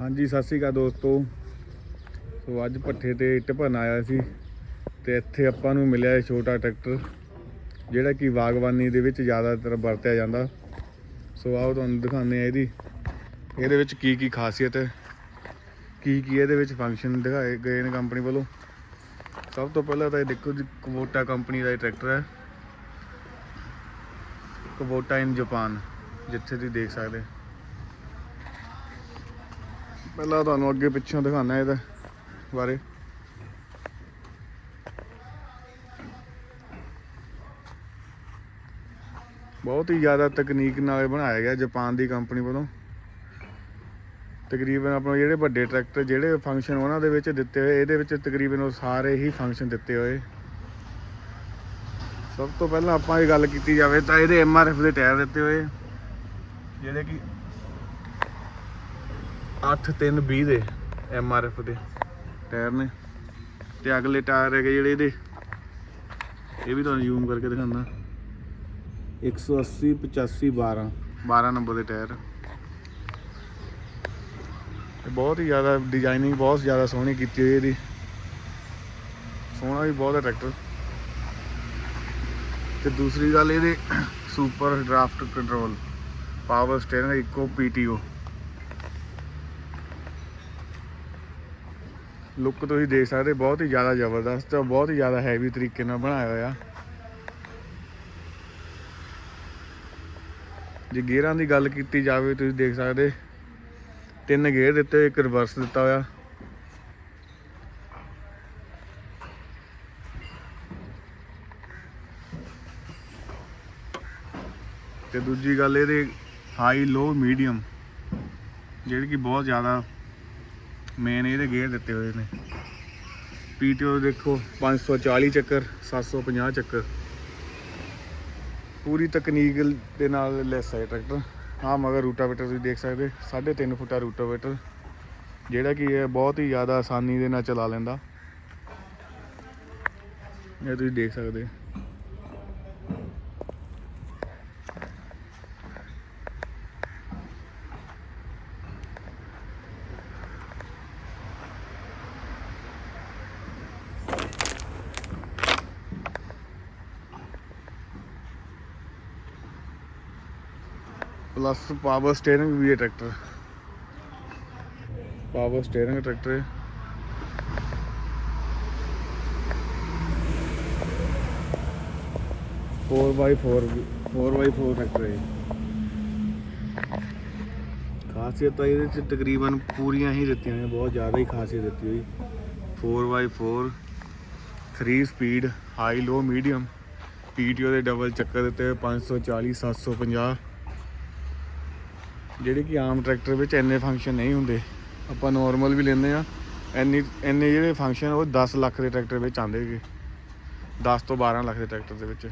ਹਾਂਜੀ, ਸਤਿ ਸ਼੍ਰੀ ਅਕਾਲ ਦੋਸਤੋ। ਸੋ ਅੱਜ ਪੱਠੇ ਤੇ ਇੱਟ ਭਰਨ ਆਇਆ ਸੀ ਤੇ ਇੱਥੇ ਆਪਾਂ ਨੂੰ ਮਿਲਿਆ ਇਹ ਛੋਟਾ ਟਰੈਕਟਰ, ਜਿਹੜਾ ਕਿ ਬਾਗਬਾਨੀ ਦੇ ਵਿੱਚ ਜ਼ਿਆਦਾਤਰ ਵਰਤਿਆ ਜਾਂਦਾ। ਸੋ ਆਓ ਤੁਹਾਨੂੰ ਦਿਖਾਉਂਦੇ ਆ ਇਹਦੀ। ਇਹਦੇ ਵਿੱਚ ਕੀ ਕੀ ਖਾਸੀਅਤ ਹੈ, ਕੀ ਕੀ ਇਹਦੇ ਵਿੱਚ ਫੰਕਸ਼ਨ ਦਿਖਾਏ ਗਏ ਨੇ ਕੰਪਨੀ ਵੱਲੋਂ। ਸਭ ਤੋਂ ਪਹਿਲਾਂ ਤਾਂ ਇਹ ਦੇਖੋ ਜੀ ਕਵੋਟਾ ਕੰਪਨੀ ਦਾ ਇਹ ਟਰੈਕਟਰ ਹੈ। ਕਵੋਟਾ ਇਨ ਜਾਪਾਨ ਜਿੱਥੇ ਤੁਸੀਂ ਦੇਖ ਸਕਦੇ ਪਹਿਲਾਂ ਤੁਹਾਨੂੰ ਅੱਗੇ ਪਿੱਛੋਂ ਦਿਖਾਣਾ ਇਹਦਾ ਬਾਰੇ। ਬਹੁਤ ਹੀ ਜ਼ਿਆਦਾ ਤਕਨੀਕ ਨਾਲ ਬਣਾਇਆ ਗਿਆ ਜਾਪਾਨ ਦੀ ਕੰਪਨੀ ਵੱਲੋਂ। ਤਕਰੀਬਨ ਆਪਣੇ ਜਿਹੜੇ ਵੱਡੇ ਟਰੈਕਟਰ, ਜਿਹੜੇ ਫੰਕਸ਼ਨ ਉਹਨਾਂ ਦੇ ਵਿੱਚ ਦਿੱਤੇ ਹੋਏ, ਇਹਦੇ ਵਿੱਚ ਤਕਰੀਬਨ ਉਹ ਸਾਰੇ ਹੀ ਫੰਕਸ਼ਨ ਦਿੱਤੇ ਹੋਏ। ਸਭ ਤੋਂ ਪਹਿਲਾਂ ਆਪਾਂ ਇਹ ਗੱਲ ਕੀਤੀ ਜਾਵੇ ਤਾਂ ਇਹਦੇ ਐਮਆਰਐਫ ਦੇ ਟਾਇਰ ਦਿੱਤੇ ਹੋਏ ਜਿਹੜੇ ਕਿ 8320 ਦੇ ਐਮ ਆਰ ਐਮਆਰਐਫ ਦੇ ਟਾਇਰ ਨੇ। ਤੇ ਅਗਲੇ ਟਾਇਰ ਹੈਗੇ ਜਿਹੜੇ ਇਹਦੇ। ਇਹ ਵੀ ਤੁਹਾਨੂੰ ਜ਼ੂਮ ਕਰਕੇ ਦਿਖਾਉਂਦਾ। 180 85 12 12 ਨੰਬਰ ਦੇ ਟਾਇਰ। ਤੇ ਬਹੁਤ ਹੀ ਜ਼ਿਆਦਾ ਡਿਜ਼ਾਈਨਿੰਗ ਬਹੁਤ ਜ਼ਿਆਦਾ ਸੋਹਣੀ ਕੀਤੀ ਹੋਈ ਇਹਦੀ। ਸੋਹਣਾ ਵੀ ਬਹੁਤ ਹੈ ਟਰੈਕਟਰ ਤੇ ਦੂਸਰੀ ਗੱਲ ਇਹਦੇ super draft control power steering eco PTO look ਤੁਸੀਂ ਦੇਖ ਸਕਦੇ ਬਹੁਤ ਹੀ ਜ਼ਿਆਦਾ ਜ਼ਬਰਦਸਤ ਹੈ ਬਹੁਤ ਹੀ ਜ਼ਿਆਦਾ ਹੈਵੀ ਤਰੀਕੇ ਨਾਲ ਬਣਾਇਆ ਹੋਇਆ। ਜੇ ਗੇਅਰਾਂ ਦੀ ਗੱਲ ਕੀਤੀ ਜਾਵੇ ਤੁਸੀਂ ਦੇਖ ਸਕਦੇ ਤਿੰਨ ਗੇਅਰ ਦਿੱਤੇ ਹੋਏ, ਇੱਕ ਰਿਵਰਸ ਦਿੱਤਾ ਹੋਇਆ। ਤੇ ਦੂਜੀ ਗੱਲ ਇਹਦੇ ਹਾਈ ਲੋ ਮੀਡੀਅਮ ਜਿਹੜੀ ਕਿ ਬਹੁਤ ਜ਼ਿਆਦਾ ਮੇਨ ਇਹਦੇ ਗੇਅਰ ਦਿੱਤੇ ਹੋਏ ਨੇ। ਪੀਟੀਓ ਦੇਖੋ 540 ਚੱਕਰ 750 ਚੱਕਰ। ਪੂਰੀ ਤਕਨੀਕ ਦੇ ਨਾਲ ਲੈਸ ਹੈ ਟਰੈਕਟਰ ਹਾਂ ਮਗਰ ਰੂਟਾਵੇਟਰ ਤੁਸੀਂ ਦੇਖ ਸਕਦੇ 3.5 ਫੁੱਟਾ ਰੂਟਾਵੇਟਰ ਜਿਹੜਾ ਕਿ ਇਹ ਬਹੁਤ ਹੀ ਜ਼ਿਆਦਾ ਆਸਾਨੀ ਦੇ ਨਾਲ ਚਲਾ ਲੈਂਦਾ। ਇਹ ਤੁਸੀਂ ਦੇਖ ਸਕਦੇ। ਪਲੱਸ ਪਾਵਰ ਸਟੀering ਵੀ ਹੈ ਟਰੈਕਟਰ। ਪਾਵਰ ਸਟੀering ਟਰੈਕਟਰ ਹੈ। Four by four four by four tractor ਹੈ ਖਾਸੀਅਤ ਤਾਂ ਇਹਦੇ ਚ ਤਕਰੀਬਨ ਪੂਰੀਆਂ ਹੀ ਦਿੱਤੀਆਂ ਹੋਈਆਂ, ਬਹੁਤ ਜ਼ਿਆਦਾ ਹੀ ਖਾਸੀਅਤ ਦਿੱਤੀ ਹੋਈ। 4x4 3 speed high low medium PTO ਦੇ ਡਬਲ ਚੱਕਰ ਦਿੱਤੇ 540 750 ਜਿਹੜੇ ਕਿ ਆਮ ਟਰੈਕਟਰ ਵਿੱਚ ਇੰਨੇ ਫੰਕਸ਼ਨ ਨਹੀਂ ਹੁੰਦੇ। ਆਪਾਂ ਨਾਰਮਲ ਵੀ ਲੈਂਦੇ ਆ ਇੰਨੀ, ਇੰਨੇ ਜਿਹੜੇ ਫੰਕਸ਼ਨ ਉਹ 10 ਲੱਖ ਦੇ ਟਰੈਕਟਰ ਵਿੱਚ ਆਉਂਦੇ ਹੈਗੇ। 10 ਤੋਂ 12 ਲੱਖ ਦੇ ਟਰੈਕਟਰ ਦੇ ਵਿੱਚ।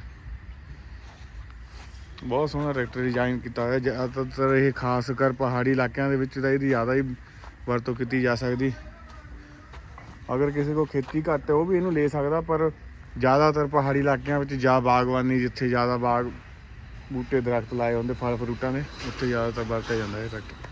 ਬਹੁਤ ਸੋਹਣਾ ਟਰੈਕਟਰ ਡਿਜ਼ਾਈਨ ਕੀਤਾ ਹੋਇਆ। ਜ਼ਿਆਦਾਤਰ ਇਹ ਖਾਸ ਕਰ ਪਹਾੜੀ ਇਲਾਕਿਆਂ ਦੇ ਵਿੱਚ ਤਾਂ ਇਹਦੀ ਜ਼ਿਆਦਾ ਹੀ ਵਰਤੋਂ ਕੀਤੀ ਜਾ ਸਕਦੀ। ਅਗਰ ਕਿਸੇ ਕੋ ਖੇਤੀ ਘੱਟ ਹੈ, ਉਹ ਵੀ ਇਹਨੂੰ ਲੈ ਸਕਦਾ, ਪਰ ਜ਼ਿਆਦਾਤਰ ਪਹਾੜੀ ਇਲਾਕਿਆਂ ਵਿੱਚ ਜਾਂ ਬਾਗਬਾਨੀ ਜਿੱਥੇ ਜ਼ਿਆਦਾ ਬਾਗ ਬੂਟੇ ਦਰਖਤ ਲਾਏ ਹੁੰਦੇ ਫਲ ਫਰੂਟਾਂ ਦੇ ਉੱਥੇ ਜ਼ਿਆਦਾਤਰ ਵਰਤਿਆ ਜਾਂਦਾ ਇਹ ਟਰੈਕਟਰ।